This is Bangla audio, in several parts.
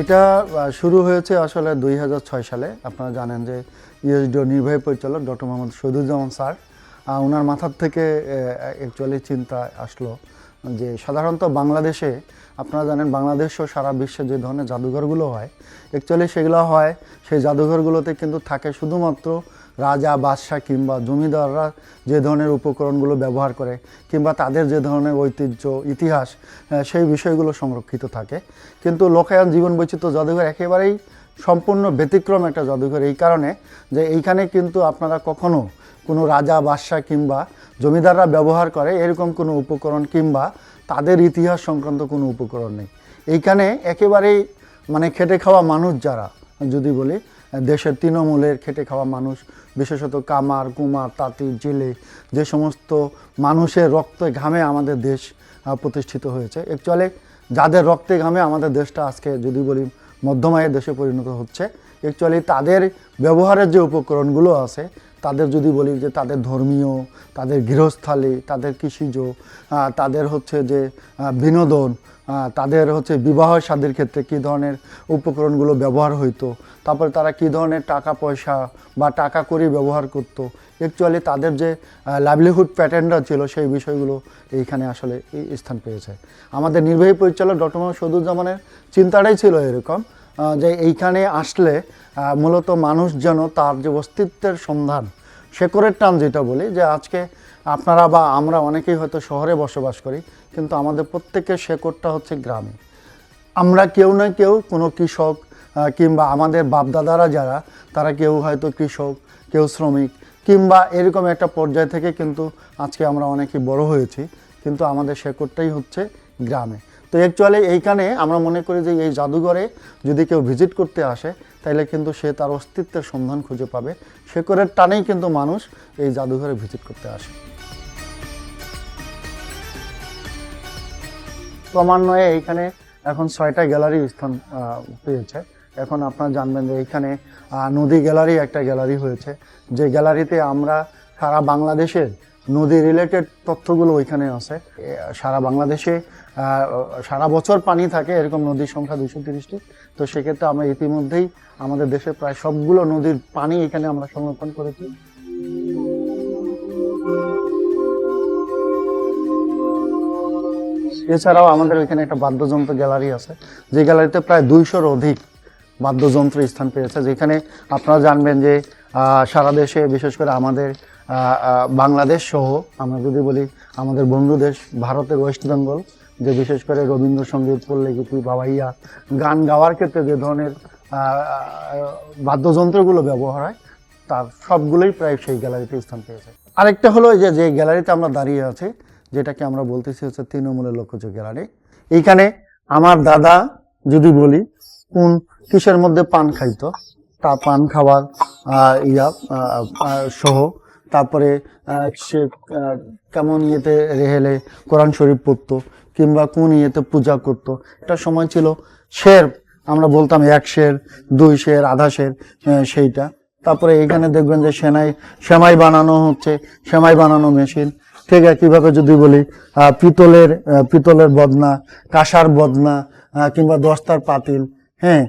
এটা শুরু হয়েছে আসলে দুই হাজার ছয় সালে। আপনারা জানেন যে ইউএসডিও নির্বাহী পরিচালক ডক্টর মোহাম্মদ শহীদুজ্জামান স্যার ওনার মাথার থেকে অ্যাকচুয়ালি চিন্তা আসলো যে সাধারণত বাংলাদেশে, আপনারা জানেন বাংলাদেশ ও সারা বিশ্বে যে ধরনের জাদুঘরগুলো হয় অ্যাকচুয়ালি সেগুলো হয়, সেই জাদুঘরগুলোতে কিন্তু থাকে শুধুমাত্র রাজা, বাদশাহ কিংবা জমিদাররা যে ধরনের উপকরণগুলো ব্যবহার করে কিংবা তাদের যে ধরনের ঐতিহ্য, ইতিহাস সেই বিষয়গুলো সংরক্ষিত থাকে। কিন্তু লোকায়ন জীবন বৈচিত্র্য জাদুঘর একেবারেই সম্পূর্ণ ব্যতিক্রম একটা জাদুঘর। এই কারণে যে এইখানে কিন্তু আপনারা কখনো কোনো রাজা, বাদশাহ কিংবা জমিদাররা ব্যবহার করে এরকম কোনো উপকরণ কিংবা তাদের ইতিহাস সংক্রান্ত কোনো উপকরণ নেই। এইখানে একেবারেই মানে খেটে খাওয়া মানুষ যারা, যদি বলি দেশের তৃণমূলের খেটে খাওয়া মানুষ, বিশেষত কামার কুমার তাঁতি, জেলে, যে সমস্ত মানুষের রক্তে ঘামে আমাদের দেশ প্রতিষ্ঠিত হয়েছে। অ্যাকচুয়ালি যাদের রক্তে ঘামে আমাদের দেশটা আজকে যদি বলি মধ্যমায়ের দেশে পরিণত হচ্ছে অ্যাকচুয়ালি তাদের ব্যবহারের যে উপকরণগুলো আছে, তাদের যদি বলি যে তাদের ধর্মীয়, তাদের গৃহস্থালী, তাদের কৃষিজ তাদের হচ্ছে যে বিনোদন তাদের হচ্ছে বিবাহ শাদীর ক্ষেত্রে কী ধরনের উপকরণগুলো ব্যবহার হইতো? তারপরে তারা কী ধরনের টাকা পয়সা বা টাকা করি ব্যবহার করতো? অ্যাকচুয়ালি তাদের যে লাইভলিহুড প্যাটার্নটা ছিল সেই বিষয়গুলো এইখানে আসলে স্থান পেয়েছে। আমাদের নির্বাহী পরিচালক ডক্টর মোহাম্মদ সদুজ্জামানের চিন্তাটাই ছিল এরকম যে এইখানে আসলে মূলত মানুষ যেন তার যে অস্তিত্বের সন্ধান শেকরের টান যেটা বলি, যে আজকে আপনারা বা আমরা অনেকেই হয়তো শহরে বসবাস করি, কিন্তু আমাদের প্রত্যেকের শেকড়টা হচ্ছে গ্রামে। আমরা কেউ না কেউ কোনো কৃষক কিংবা আমাদের বাপদাদারা যারা, তারা কেউ হয়তো কৃষক, কেউ শ্রমিক, কিংবা এরকম একটা পর্যায় থেকে কিন্তু আজকে আমরা অনেকে বড় হয়েছি, কিন্তু আমাদের শেকড়টাই হচ্ছে গ্রামে। তো অ্যাকচুয়ালি এইখানে আমরা মনে করি যে এই জাদুঘরে যদি কেউ ভিজিট করতে আসে তাহলে কিন্তু সে তার অস্তিত্বের সন্ধান খুঁজে পাবে। শেকড়ের টানেই কিন্তু মানুষ এই জাদুঘরে ভিজিট করতে আসে। ক্রমান্বয়ে এইখানে এখন ছয়টা গ্যালারি স্থান পেয়েছে। এখন আপনারা জানবেন যে এইখানে নদী গ্যালারি একটা গ্যালারি হয়েছে। যে গ্যালারিতে আমরা সারা বাংলাদেশের নদী রিলেটেড তথ্যগুলো ওইখানে আছে। সারা বাংলাদেশে সারা বছর পানি থাকে, এরকম নদীর সংখ্যা দুশো তিরিশটি। তো সেক্ষেত্রে আমরা ইতিমধ্যেই আমাদের দেশে প্রায় সবগুলো নদীর পানি এখানে আমরা সংরক্ষণ করেছি। এছাড়াও আমাদের ওইখানে একটা বাদ্যযন্ত্র গ্যালারি আছে, যে গ্যালারিতে প্রায় দুইশোর অধিক বাদ্যযন্ত্র স্থান পেয়েছে, যেখানে আপনারা জানবেন যে সারা দেশে, বিশেষ করে আমাদের বাংলাদেশ সহ আমরা যদি বলি আমাদের বন্ধু দেশ, ভারতের ওয়েস্ট বেঙ্গল যে বিশেষ করে রবীন্দ্রসঙ্গীত পল্লীগীতি বাবাইয়া, গান গাওয়ার ক্ষেত্রে যে ধরনের বাদ্যযন্ত্রগুলো ব্যবহার হয়, তার সবগুলোই প্রায় সেই গ্যালারিতে স্থান পেয়েছে আরেকটা হলো যে যে গ্যালারিতে আমরা দাঁড়িয়ে আছি, যেটাকে আমরা বলতেছি হচ্ছে তৃণমূলের লক্ষ্য গ্যালারি। এইখানে আমার দাদা যদি বলি, কোন কিসের মধ্যে পান খাইতো, তা পান খাওয়ার ইয়া সহ তারপরে সে কেমন ইয়েতে রেহেলে কোরআন শরীফ পড়তো, কিংবা কোন ইয়েতে পূজা করতো। একটা সময় ছিল, শের, আমরা বলতাম এক শের, দুই শের, আধা শের সেইটা। তারপরে এখানে দেখবেন যে সেনাই, সেমাই বানানো হচ্ছে, সেমাই বানানো মেশিন। ঠিক একইভাবে যদি বলি পিতলের পিতলের বদনা, কাঁসার বদনা কিংবা দস্তার পাতিল হ্যাঁ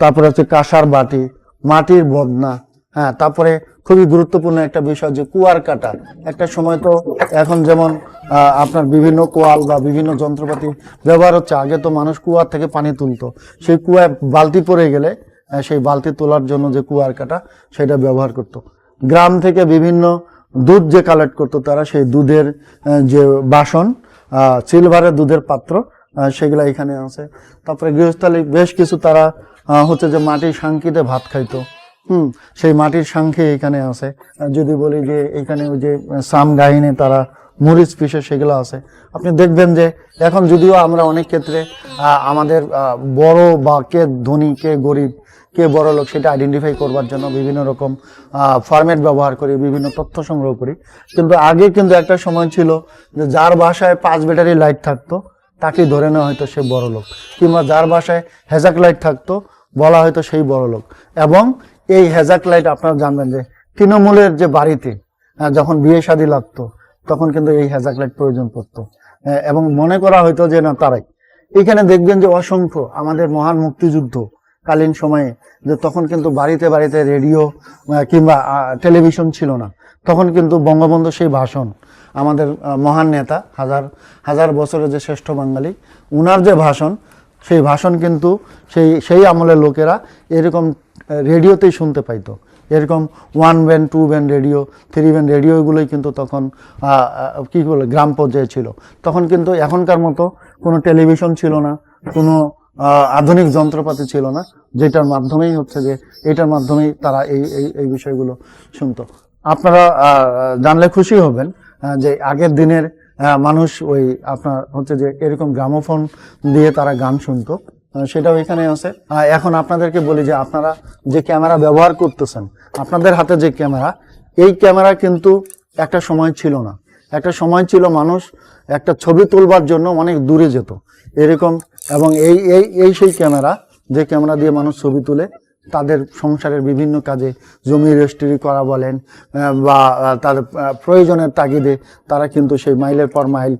তারপরে হচ্ছে কাঁসার বাটি, মাটির বদনা হ্যাঁ তারপরে খুবই গুরুত্বপূর্ণ একটা বিষয় যে কুয়ার কাটা। একটা সময় তো এখন যেমন আপনার বিভিন্ন কোয়াল বা বিভিন্ন যন্ত্রপাতি ব্যবহার হচ্ছে, আগে তো মানুষ কুয়ার থেকে পানি তুলতো। সেই কুয়ায় বালতি পড়ে গেলে সেই বালতি তোলার জন্য যে কুয়ার কাটা, সেটা ব্যবহার করতো। গ্রাম থেকে বিভিন্ন দুধ যে কালেক্ট করতো, তারা সেই দুধের যে বাসন সিলভারের দুধের পাত্র সেগুলা এখানে আছে। তারপরে গৃহস্থালী বেশ কিছু তারা হচ্ছে যে মাটির সাংকিতে ভাত খাইতো। হুম, সেই মাটির সাংখে এখানে আছে। যদি বলি যে এখানে ওই যে সাম গাহিনে, তারা মরিচ পিসে সেগুলো আছে। আপনি দেখবেন যে এখন যদিও আমরা অনেক ক্ষেত্রে আমাদের বড় বা কে ধনী, কে গরিব, কে বড় লোক সেটা আইডেন্টিফাই করবার জন্য বিভিন্ন রকম ফরম্যাট ব্যবহার করি, বিভিন্ন তথ্য সংগ্রহ করি। কিন্তু আগে কিন্তু একটা সময় ছিল যে যার বাসায় পাঁচ ব্যাটারি লাইট থাকতো তাকে ধরে নেওয়া হয়তো সে বড় লোক। কিংবা যার বাসায় হেজাক লাইট থাকতো, বলা হয়তো সেই বড় লোক। এবং এই হেজাক লাইট আপনারা জানবেন যে তৃণমূলের যে বাড়িতে যখন বিয়ে শাদী লাগতো, তখন কিন্তু এই হেজাক লাইট প্রয়োজন পড়তো। এবং মনে করা হয়তো যে না, তারাই। এখানে দেখবেন যে অসংখ্য আমাদের মহান মুক্তিযুদ্ধ কালীন সময়ে, যে তখন কিন্তু বাড়িতে বাড়িতে রেডিও কিংবা টেলিভিশন ছিল না। তখন কিন্তু বঙ্গবন্ধু সেই ভাষণ, আমাদের মহান নেতা, হাজার হাজার বছরের যে শ্রেষ্ঠ বাঙালি, উনার যে ভাষণ, সেই ভাষণ কিন্তু সেই সেই আমলের লোকেরা এরকম রেডিওতেই শুনতে পাইতো এরকম one band two band radio three band রেডিওগুলোই কিন্তু তখন কি বলে, গ্রাম পর্যায়ে ছিল। তখন কিন্তু এখনকার মতো কোনো টেলিভিশন ছিল না, কোনো আধুনিক যন্ত্রপাতি ছিল না, যেটার মাধ্যমেই হচ্ছে যে, এটার মাধ্যমেই তারা এই এই বিষয়গুলো শুনতো। আপনারা জানলে খুশি হবেন যে আগের দিনের মানুষ ওই আপনার হচ্ছে যে এরকম গ্রামোফোন দিয়ে তারা গান শুনতো। সেটাও এখানে আছে। এখন আপনাদেরকে বলি যে আপনারা যে ক্যামেরা ব্যবহার করতেছেন, আপনাদের হাতে যে ক্যামেরা, এই ক্যামেরা কিন্তু একটা সময় ছিল না। একটা সময় ছিল মানুষ একটা ছবি তুলবার জন্য অনেক দূরে যেত। এরকম এবং এই এই এই সেই ক্যামেরা, যে ক্যামেরা দিয়ে মানুষ ছবি তুলে তাদের সংসারের বিভিন্ন কাজে জমি রেজিস্ট্রি করা বলেন বা তাদের প্রয়োজনের তাগিদে তারা কিন্তু সেই মাইলের পর মাইল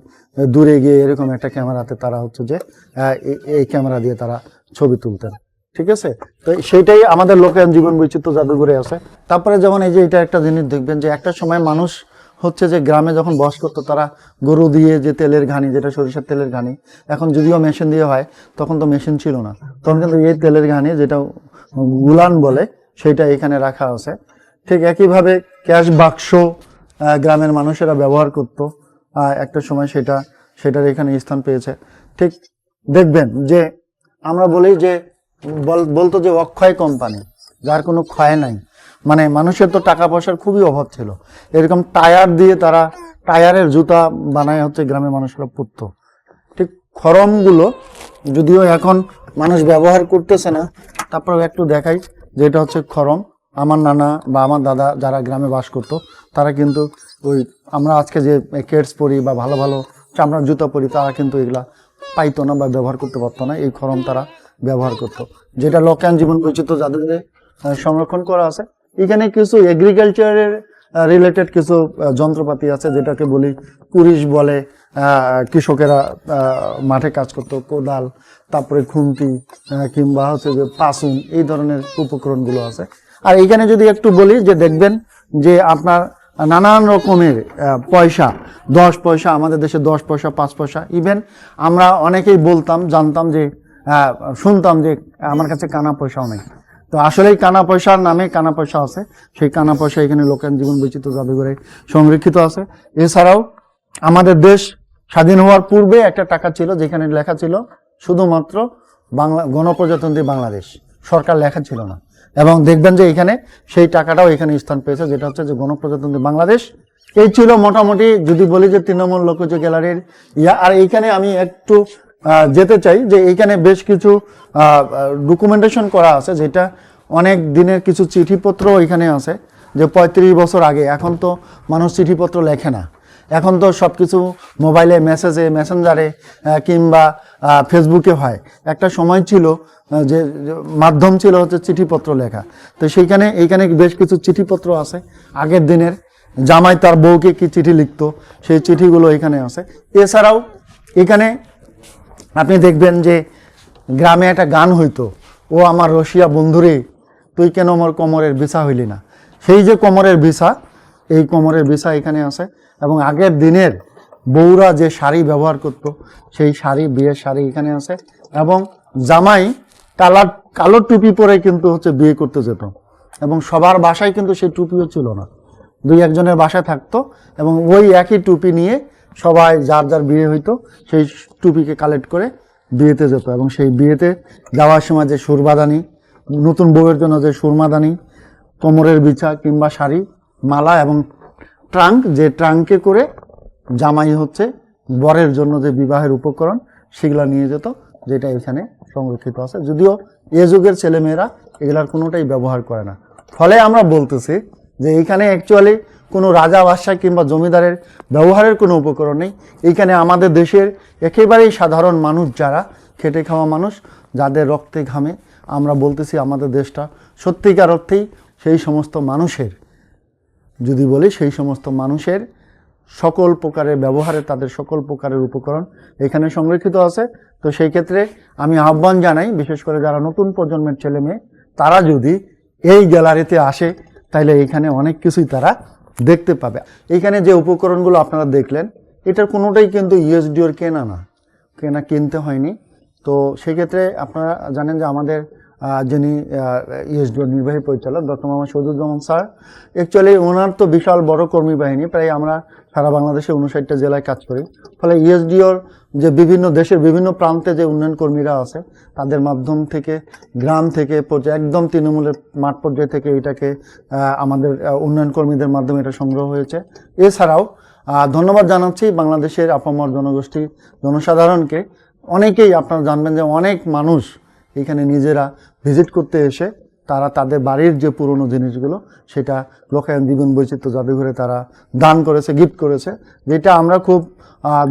দূরে গিয়ে এরকম একটা ক্যামেরাতে তারা হচ্ছে যে এই- ক্যামেরা দিয়ে তারা ছবি তুলতেন। ঠিক আছে? তো সেইটাই আমাদের লোকায়ন জীবন বৈচিত্র্য জাদুঘরে আছে। তারপরে যেমন এই যে এটা একটা জিনিস দেখবেন যে একটা সময় মানুষ হচ্ছে যে গ্রামে যখন বস করতো, তারা গরু দিয়ে যে তেলের ঘানি, যেটা সরিষার তেলের ঘানি, এখন যদিও মেশিন দিয়ে হয়, তখন তো মেশিন ছিল না। তখন কিন্তু এই তেলের ঘানি যেটা গুলান বলে সেটা এখানে রাখা আছে। ঠিক একইভাবে ক্যাশ বাক্স গ্রামের মানুষেরা ব্যবহার করত। একটা সময় সেটা, সেটার এখানে স্থান পেয়েছে। ঠিক দেখবেন যে আমরা বলি যে, বল- বলতো যে অক্ষয় কোম্পানি, যার কোনো ক্ষয় নাই। মানে মানুষের তো টাকা পয়সার খুবই অভাব ছিল। এরকম টায়ার দিয়ে তারা টায়ারের জুতা বানায় হচ্ছে গ্রামের মানুষরা পরতো ঠিক খরমগুলো যদিও এখন মানুষ ব্যবহার করতেছে না তারপরে একটু দেখাই যে এটা হচ্ছে খরম আমার নানা বা আমার দাদা যারা গ্রামে বাস করতো, তারা কিন্তু ওই আমরা আজকে যে কেটস পরি বা ভালো ভালো চামড়ার জুতো পরি, তারা কিন্তু এগুলা পাইতো না বা ব্যবহার করতে পারতো না। এই খরম তারা ব্যবহার করতো। যেটা লোকায়ন জীবন বৈচিত্র্য যাদের সংরক্ষণ করা আছে। এখানে কিছু এগ্রিকালচারের রিলেটেড কিছু যন্ত্রপাতি আছে, যেটাকে বলি কুরিশ বলে কৃষকেরা মাঠে কাজ করতো। কোদাল, তারপরে খুন্তি কিংবা হচ্ছে যে পাসুন, এই ধরনের উপকরণগুলো আছে। আর এইখানে যদি একটু বলি যে দেখবেন যে আপনার নানান রকমের পয়সা, দশ পয়সা, আমাদের দেশে দশ পয়সা, পাঁচ পয়সা ইভেন আমরা অনেকেই বলতাম, জানতাম যে শুনতাম যে আমার কাছে কানা পয়সাও নেই। তো আসলেই কানা পয়সার নামে কানা পয়সা আছে। সেই কানা পয়সা এখানে লোকের জীবন বৈচিত্র্য জাদুঘরে সংরক্ষিত আছে। এছাড়াও আমাদের দেশ স্বাধীন হওয়ার পূর্বে একটা টাকা ছিল, যেখানে লেখা ছিল, শুধুমাত্র বাংলা, গণপ্রজাতন্ত্রী বাংলাদেশ। সরকার লেখা ছিল না। এবং দেখবেন যে এখানে সেই টাকাটাও এখানে স্থান পেয়েছে, যেটা হচ্ছে যে গণপ্রজাতন্ত্রী বাংলাদেশ। এই ছিল মোটামুটি যদি বলি যে তৃণমূল লোকজ গ্যালারির ইয়া। আর এইখানে আমি একটু যেতে চাই যে এইখানে বেশ কিছু ডকুমেন্টেশন করা আছে, যেটা অনেক দিনের কিছু চিঠিপত্র এখানে আছে, যে পঁয়ত্রিশ বছর আগে। এখন তো মানুষ চিঠিপত্র লেখে না। এখন তো সব কিছু মোবাইলে, মেসেজে, মেসেঞ্জারে কিংবা ফেসবুকে হয়। একটা সময় ছিল যে মাধ্যম ছিল হচ্ছে চিঠিপত্র লেখা। তো সেইখানে, এইখানে বেশ কিছু চিঠিপত্র আছে। আগের দিনের জামাই তার বউকে কি চিঠি লিখতো, সেই চিঠিগুলো এখানে আছে। এছাড়াও এখানে আপনি দেখবেন যে গ্রামে একটা গান হইতো, ও আমার রশিয়া বন্ধুরে, তুই কেন আমার কোমরের বিছা হইলি না? সেই যে কোমরের বিছা, এই কোমরের বিছা এখানে আছে এবং আগের দিনের বউরা যে শাড়ি ব্যবহার করত, সেই শাড়ি, বিয়ের শাড়ি এখানে আছে এবং জামাই কালার, কালো টুপি পরে কিন্তু হচ্ছে বিয়ে করতে যেত। এবং সবার বাসায় কিন্তু সেই টুপিও ছিল না। দুই একজনের বাসায় থাকতো এবং ওই একই টুপি নিয়ে সবাই যার যার বিয়ে হইতো, সেই টুপিকে কালেক্ট করে বিয়েতে যেত। এবং সেই বিয়েতে যাওয়ার সময় যে সুরবাদানি নতুন বউয়ের জন্য যে সুরমাদানি, কোমরের বিছা কিংবা শাড়ি, মালা এবং ট্রাঙ্ক, যে ট্রাঙ্কে করে জামাই হচ্ছে বরের জন্য যে বিবাহের উপকরণ, সেগুলা নিয়ে যেত। যেটা এখানে সংরক্ষিত আছে। যদিও এ যুগের ছেলেমেয়েরা এগুলার কোনোটাই ব্যবহার করে না। ফলে আমরা বলতেছি যে এইখানে অ্যাকচুয়ালি কোনো রাজা, বাদশাহ কিংবা জমিদারের ব্যবহারের কোনো উপকরণ নেই। এইখানে আমাদের দেশের একেবারেই সাধারণ মানুষ যারা, খেটে খাওয়া মানুষ, যাদের রক্তে ঘামে, আমরা বলতেছি আমাদের দেশটা সত্যিকার অর্থেই সেই সমস্ত মানুষের, যদি বলি সেই সমস্ত মানুষের সকল প্রকারের ব্যবহারে তাদের সকল প্রকারের উপকরণ এখানে সংরক্ষিত আছে। তো সেই ক্ষেত্রে আমি আহ্বান জানাই, বিশেষ করে যারা নতুন প্রজন্মের ছেলে মেয়ে, তারা যদি এই গ্যালারিতে আসে তাহলে এখানে অনেক কিছুই তারা দেখতে পাবে। এখানে যে উপকরণগুলো আপনারা দেখলেন, এটার কোনোটাই কিন্তু ইউএসডিওর কেনা না, কেনা কিনতে হয়নি। তো সেক্ষেত্রে আপনারা জানেন যে আমাদের যিনি ইএসডিওর নির্বাহী পরিচালক, doctor Mohammad Saduzzaman sir. Actually ওনার তো বিশাল বড় কর্মী বাহিনী, প্রায় আমরা সারা বাংলাদেশে উনষাটটা জেলায় কাজ করি। ফলে ইএসডিওর যে বিভিন্ন দেশের বিভিন্ন প্রান্তে যে উন্নয়ন কর্মীরা আছে, তাদের মাধ্যম থেকে, গ্রাম থেকে একদম তৃণমূলের মাঠ পর্যায় থেকে এটাকে আমাদের উন্নয়ন কর্মীদের মাধ্যমে এটা সংগ্রহ হয়েছে। এছাড়াও ধন্যবাদ জানাচ্ছি বাংলাদেশের আপামর জনগোষ্ঠী জনসাধারণকে। অনেকেই আপনারা জানবেন যে অনেক মানুষ এখানে নিজেরা ভিজিট করতে এসে তারা তাদের বাড়ির যে পুরনো জিনিসগুলো, সেটা লোকায়ন জীবন বৈচিত্র্য জাদুঘরে তারা দান করেছে গিফট করেছে, যেটা আমরা খুব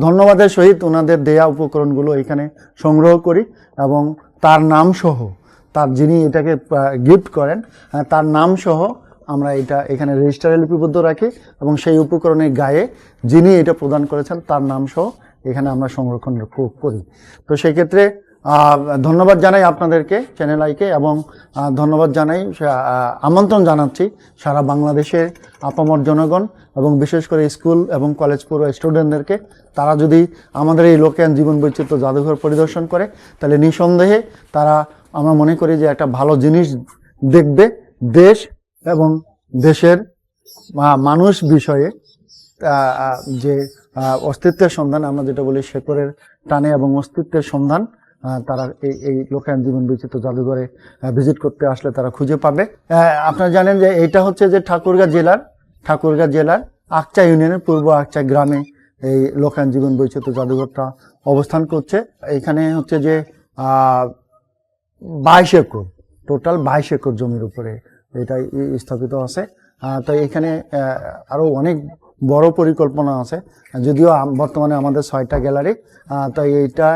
ধন্যবাদের সহিত ওনাদের দেয়া উপকরণগুলো এখানে সংগ্রহ করি এবং তার নাম সহ, তার যিনি এটাকে গিফট করেন তার নাম সহ আমরা এটা এখানে রেজিস্টারে লিপিবদ্ধ রাখি এবং সেই উপকরণের গায়ে যিনি এটা প্রদান করেছেন, তার নাম সহ এখানে আমরা সংরক্ষণ করি। তো সেক্ষেত্রে ধন্যবাদ জানাই আপনাদেরকে চ্যানেল আইকে এবং ধন্যবাদ জানাই আমন্ত্রণ জানাচ্ছি সারা বাংলাদেশের আপামর জনগণ এবং বিশেষ করে স্কুল এবং কলেজ পড়ুয়া স্টুডেন্টদেরকে। তারা যদি আমাদের এই লোকায়ন জীবন বৈচিত্র্য জাদুঘর পরিদর্শন করে, তাহলে নিঃসন্দেহে তারা, আমরা মনে করি যে একটা ভালো জিনিস দেখবে দেশ এবং দেশের মানুষ বিষয়ে যে অস্তিত্বের সন্ধান, আমরা যেটা বলি শেকরের টানে এবং অস্তিত্বের সন্ধান তারা এই এই লোকায়ন জীবন বৈচিত্র্য জাদুঘরে ভিজিট করতে আসলে তারা খুঁজে পাবে। আপনারা জানেন যে এটা হচ্ছে যে ঠাকুরগাঁ জেলার ঠাকুরগাঁ জেলার আকচা ইউনিয়নের পূর্ব আকচা গ্রামে এই লোকায়ন জীবন বৈচিত্র্য জাদুঘরটা অবস্থান করছে। এখানে হচ্ছে যে বাইশ একর টোটাল বাইশ একর জমির উপরে এটা স্থাপিত আছে। তো এখানে আরও অনেক বড় পরিকল্পনা আছে। যদিও বর্তমানে আমাদের ছয়টা গ্যালারি তাই এইটা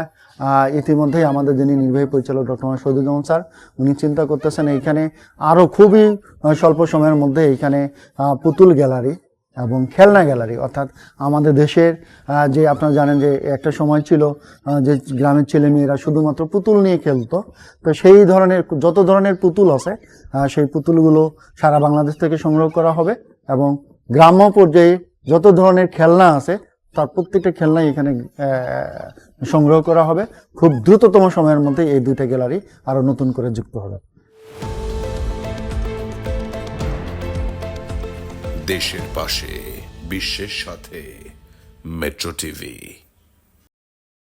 ইতিমধ্যেই আমাদের যিনি নির্বাহী পরিচালক ডক্টর শহীদুজ্জামান স্যার, উনি চিন্তা করতেছেন এইখানে আরও খুবই স্বল্প সময়ের মধ্যে এইখানে পুতুল গ্যালারি এবং খেলনা গ্যালারি, অর্থাৎ আমাদের দেশের যে আপনারা জানেন যে একটা সময় ছিল যে গ্রামের ছেলেমেয়েরা শুধুমাত্র পুতুল নিয়ে খেলতো, তো সেই ধরনের, যত ধরনের পুতুল আছে সেই পুতুলগুলো সারা বাংলাদেশ থেকে সংগ্রহ করা হবে এবং গ্রাম্য পর্যায়ে যত ধরনের খেলনা আছে তার প্রত্যেকটা খেলনাই এখানে সংগ্রহ করা হবে। খুব দ্রুততম সময়ের মধ্যে এই দুইটা গ্যালারি আরও নতুন করে যুক্ত হবে। দেশের পাশে, বিশ্বের সাথে, মেট্রো টিভি।